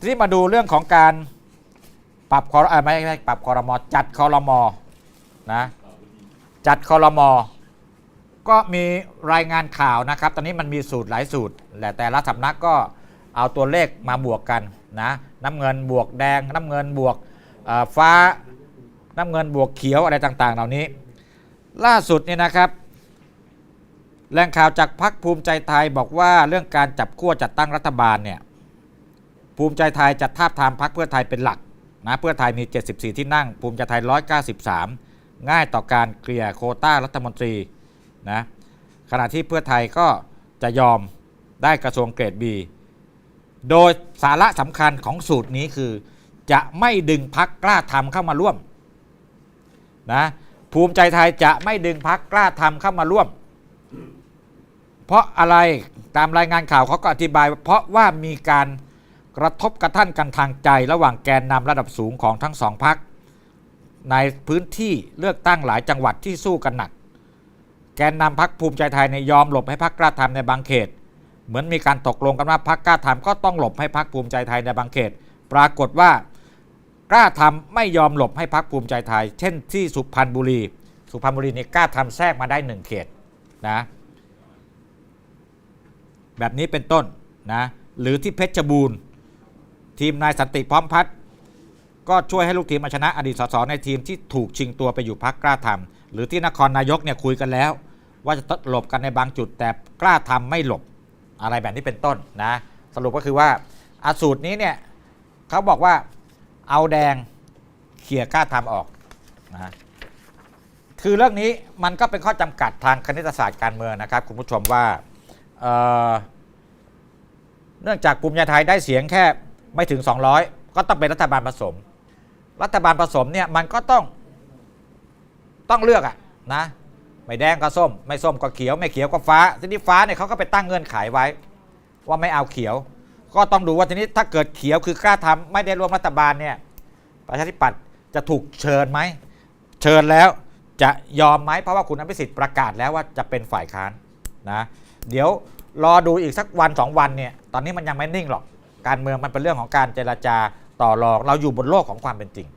ทีนี้มาดูเรื่องของการปรับคอรเอ่อไม่ไม่ปรับคอรมอจัดคอรมอนะจัดคอรมอก็มีรายงานข่าวนะครับ ตอนนี้มันมีสูตรหลายสูตรและแต่ละสำนักก็เอาตัวเลขมาบวกกันนะน้ำเงินบวกแดง น้ำเงินบวกฟ้า น้ำเงินบวกเขียวอะไรต่าง ๆ เหล่านี้ ล่าสุดเนี่ยนะครับแหล่งข่าวจากพรรคภูมิใจไทยบอกว่าเรื่องการจับขั้วจัดตั้งรัฐบาลเนี่ย ภูมิใจไทยจะทาบทามพรรคเพื่อไทยเป็นหลักนะเพื่อไทยมี 74 ที่นั่ง ภูมิใจไทย 193 ง่ายต่อการเกลี่ยโคต้ารัฐมนตรีนะขณะที่เพื่อไทยก็จะยอมได้กระทรวงเกรด B โดยสาระสำคัญของสูตรนี้คือ จะไม่ดึงพักกล้าทำเข้ามาร่วมนะภูมิใจไทยจะไม่ดึงพักกล้าทำเข้ามาร่วม เพราะอะไรตามรายงานข่าวเขาก็อธิบาย เพราะว่ามีการ กระทบกระทั่นกันทางใจระหว่างแกนนำระดับสูงของทั้งสองพัก ในพื้นที่เลือกตั้งหลายจังหวัดที่สู้กันหนัก แกนนำพักภูมิใจไทยในยยอมหลบให้พักกล้าทำในบางเขต เหมือนมีการตกลงกันว่าพักกล้าทำก็ต้องหลบให้พักภูมิใจไทยในบางเขต ปรากฏว่ากล้าทำไม่ยอมหลบให้พักภูมิใจไทย เช่นที่สุพรรณบุรี สุพรรณบุรีนี่กล้าทำแทรกมาได้หนึ่งเขตนะแบบนี้เป็นต้นนะหรือที่เพชรบูรณ์ ทีมนายสันติพร้อมพัฒน์ก็ช่วยให้ลูกทีมมาชนะอดีตสสในทีมที่ถูกชิงตัวไปอยู่พักกล้าทำหรือที่นครนายกเนี่ยคุยกันแล้ว ว่าจะหลบกันในบางจุดแต่กล้าทำไม่หลบอะไรแบบนี้เป็นต้นนะสรุปก็คือว่าอาสูตรนี้เนี่ยเขาบอกว่าเอาแดงเขี่ยกล้าทำออกนะคือเรื่องนี้มันก็เป็นข้อจำกัดทางคณิตศาสตร์การเมืองนะครับ คุณผู้ชมว่าเเนื่องจากภูมิใจไทยได้เสียงแค่ ไม่ถึง 200 ก็ต้องเป็นรัฐบาลผสม รัฐบาลผสมเนี่ยมันก็ต้องต้องเลือกอะนะไม่แดงก็ส้ม ไม่ส้มก็เขียว ไม่เขียวก็ฟ้า ทีนี้ฟ้าเนี่ยเขาก็ไปตั้งเงื่อนไขไว้ ว่าไม่เอาเขียว ก็ต้องดูว่าทีนี้ถ้าเกิดเขียวคือกล้าทำไม่ได้ร่วมรัฐบาลเนี่ยประชาธิปัตย์จะถูกเชิญไหมเชิญแล้วจะยอมไหมเพราะว่าคุณอภิสิทธิ์ประกาศแล้วว่าจะเป็นฝ่ายค้านนะเดี๋ยวรอดูอีกสักวันสองวันเนี่ยตอนนี้มันยังไม่นิ่งหรอก การเมืองมันเป็นเรื่องของการเจรจาต่อรอง เราอยู่บนโลกของความเป็นจริง